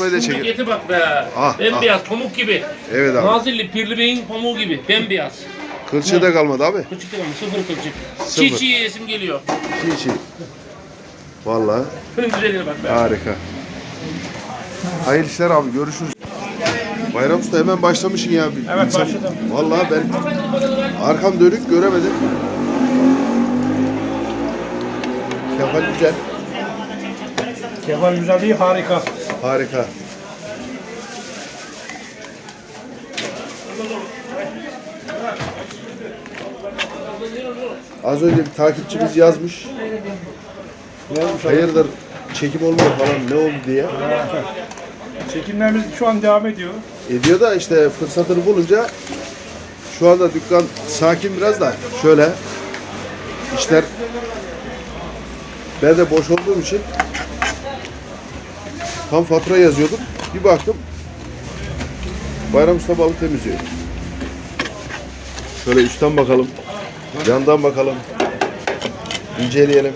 Böyle çekin. Bak be. Ah, Bembeyaz pamuk gibi. Evet abi. Nazilli Pirli Bey'in pamuğu gibi. Bembeyaz. Kılçığı da kalmadı abi. Kılçık değil mi? Sıfır kılçık. Sıfır. Çiğ çiğ yesim geliyor. Çiğ çiğ. Vallahi Şunun güzelliğine bak be. harika. Hayırlı işler abi görüşürüz. Bayram Usta hemen başlamışsın ya. Evet, başladım. Vallahi ben arkam dönük göremedim. Kefal güzel. Kemal güzelliği harika. Harika. Az önce bir takipçimiz yazmış. Hayırdır çekim olmuyor falan ne oldu diye. Çekimlerimiz şu an devam ediyor. Ediyor da işte fırsatını bulunca şu anda dükkan sakin biraz da şöyle işler ben de boş olduğum için tam fatura yazıyordum. Bir baktım Bayram Usta balık temizliyor. Şöyle üstten bakalım. Yandan bakalım. İnceleyelim.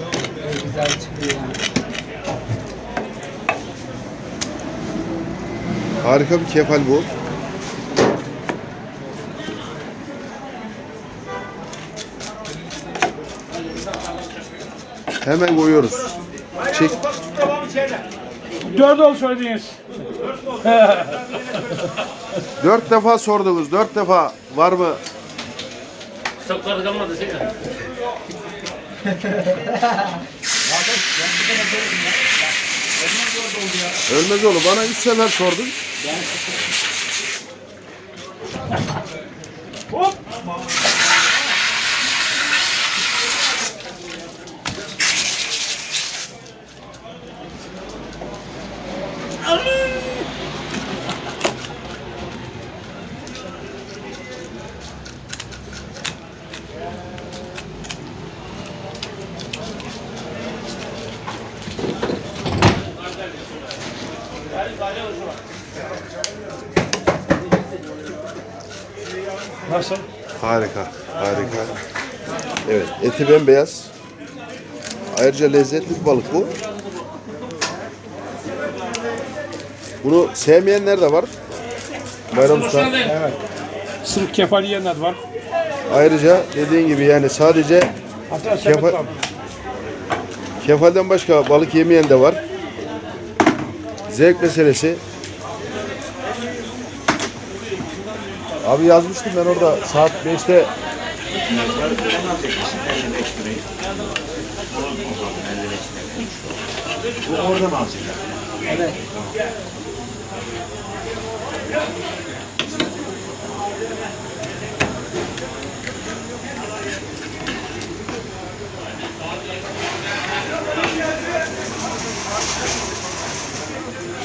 Harika bir kefal bu. Hemen koyuyoruz. Çek. Dört ol söylediniz. Dört defa sordunuz. Dört defa var mı? Stokları kalmadı şey? Ölmez oğlum. Bana üç sefer sordun. Hop. Nasıl? Harika. Harika. Evet. Eti bembeyaz. Ayrıca lezzetli bir balık bu. Bunu sevmeyenler de var. Bayram Usta. Evet. Sırf kefal yiyenler var. Ayrıca dediğin gibi yani sadece Hatta Kefal- kefalden başka balık yemeyen de var. Zevk meselesi. Abi yazmıştım ben orada saat 5'te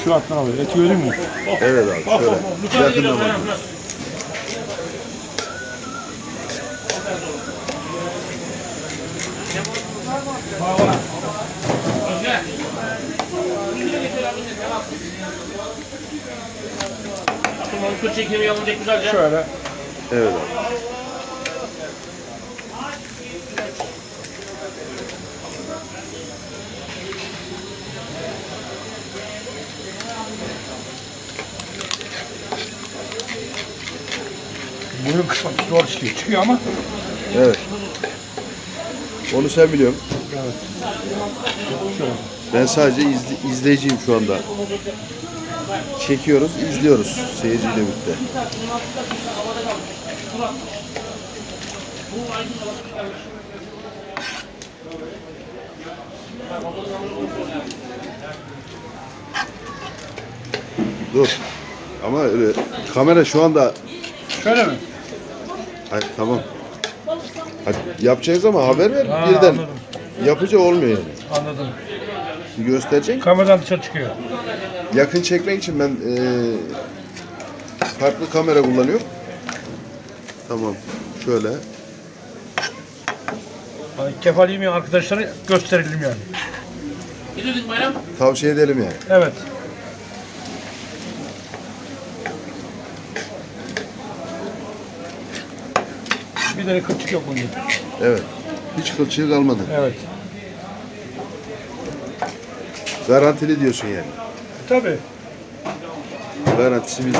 Şu alttan alıyor. Eti görüyor musun? Evet abi şöyle Lütfen geliyor. yakından bak. Tamam kıl çekimi yalınacak güzelce. Şöyle. Evet abi. Boyun kısmı zor çıkıyor. Çıkıyor ama Evet. Onu sen biliyorsun. şöyle. Ben sadece izle- izleyiciyim şu anda. Çekiyoruz, izliyoruz seyirciyle birlikte. Dur. Ama öyle kamera şu anda Şöyle mi? Hayır, tamam. Hadi yapacağız ama haber ver Ha, birden. anladım. Yapıcı olmuyor yani. Anladım. Gösterecek. Kameradan dışarı çıkıyor. Yakın çekmek için ben eee, farklı kamera kullanıyorum. Tamam. Şöyle. Yani kefal yemeyen arkadaşlara gösterelim yani. Ne dedik bayram? Tavsiye edelim yani. Evet. Bir tane kılçık yok bunda. Evet. Hiç kılçığı kalmadı. Evet. Garantili diyorsun yani. Tabii. Garantisi bizde.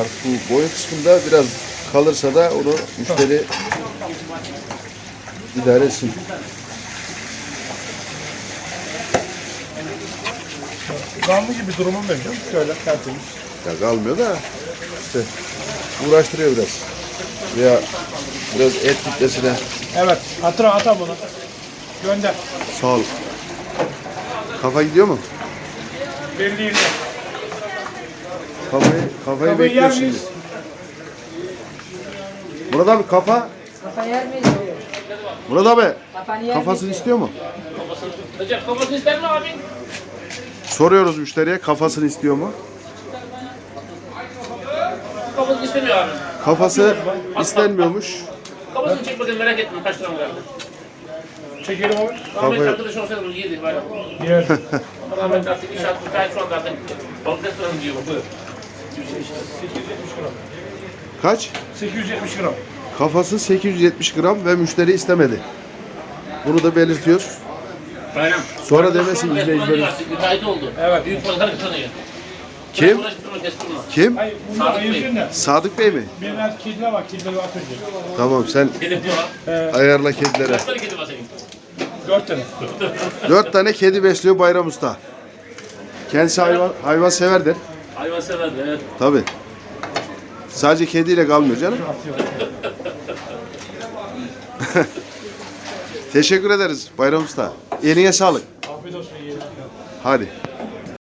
Artık bu boya kısmında biraz kalırsa da onu müşteri idare etsin. Gamlı gibi durumum benim. canım. Şöyle tertemiz. Ya kalmıyor da işte uğraştırıyor biraz. Veya biraz et kitlesine Evet. Hatıra ata bunu. Gönder. sağ ol. Kafa gidiyor mu? Belli yerine. Kafayı, kafayı Kafayı bekliyor yer şimdi. miyiz? Murat abi kafa. Kafa yer miyiz? Murat abi Kafanı yer kafasını istiyor mu? Kafasını. Recep kafasını ister mi abi? Soruyoruz müşteriye kafasını istiyor mu? Kafasını istemiyor abi. Kafası istenmiyormuş. Kafasını çek bakayım merak etme kaç lira verdi. Çekelim abi. Ahmet Kafayı- arkadaş olsaydı bunu yedi bayram. Yer. Ahmet artık inşaat müteahhit şu anda artık balık restoranı diyor. Buyur. 870 gram. Kaç? 870 gram. Kafası 870 gram ve müşteri istemedi. Bunu da belirtiyoruz. Bayram. Sonra demesin artık, Müteahhit oldu. Evet. Büyük balıklar tanıyor. Kim? Kim? Sadık Bey mi? Bir tane kediler var. Kedileri at önce. Tamam sen ayarla kedilere. Kaç tane kedi var senin? Dört tane. Dört tane kedi besliyor Bayram Usta. Kendisi hayvan, hayvan severdir. Hayvan severdi evet. Tabi. Sadece kediyle kalmıyor canım. Teşekkür ederiz Bayram Usta. Eline sağlık. Afiyet olsun. Hadi.